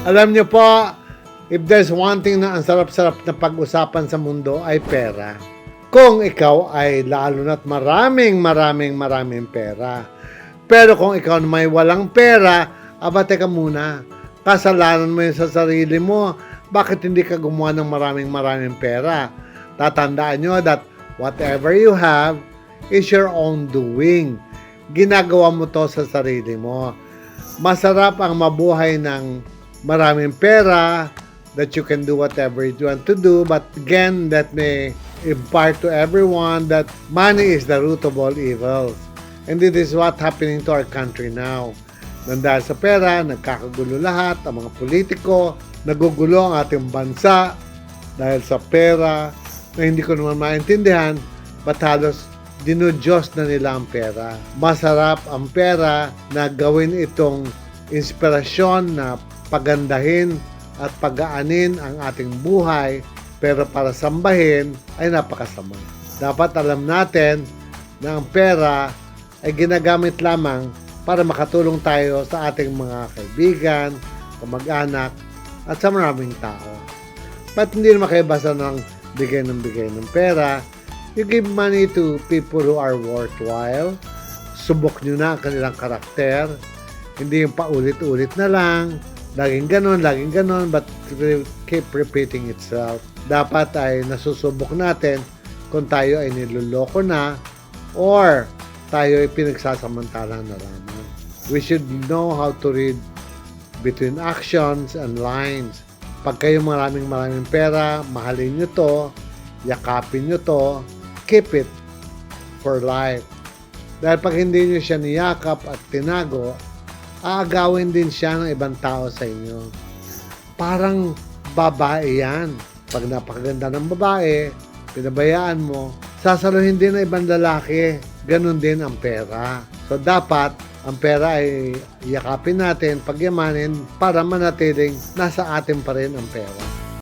Alam niyo po, if there's one thing na ang sarap-sarap na pag-usapan sa mundo ay pera. Kung ikaw ay lalo na't maraming maraming maraming pera. Pero kung ikaw may walang pera, aba teka muna, kasalanan mo yun sa sarili mo. Bakit hindi ka gumawa ng maraming maraming pera? Tatandaan nyo that whatever you have is your own doing. Ginagawa mo to sa sarili mo. Masarap ang mabuhay ng maraming pera that you can do whatever you want to do. But again, that may impart to everyone that money is the root of all evils. And this is what happening to our country now. Nandahil sa pera, nagkakagulo lahat, ang mga politiko, nagugulo ang ating bansa dahil sa pera na hindi ko naman maintindihan, ba't halos dinudiyos na nila ang pera. Masarap ang pera na gawin itong inspirasyon na pagandahin at pagaanin ang ating buhay pero para sambahin ay napakasama. Dapat alam natin na ang pera ay ginagamit lamang para makatulong tayo sa ating mga kaibigan, kamag-anak, at sa maraming tao. Ba't hindi naman kayo ng bigay ng bigay ng pera? You give money to people who are worthwhile. Subok nyo na ang kanilang karakter. Hindi yung paulit-ulit na lang. Laging ganon, laging ganon, but keep repeating itself. Dapat ay nasusubok natin kung tayo ay niloloko na or tayo ay pinagsasamantala na lamang. We should know how to read between actions and lines. Pag kayo maraming maraming pera, mahalin nyo to, yakapin nyo to, keep it for life. Dahil pag hindi nyo siya niyakap at tinago, aagawin din siya ng ibang tao sa inyo. Parang babae yan. Pag napakaganda ng babae, pinabayaan mo, sasaluhin din ng ibang lalaki. Ganon din ang pera. So dapat, ang pera ay yakapin natin, pagyamanin para manatiling nasa atin pa rin ang pera.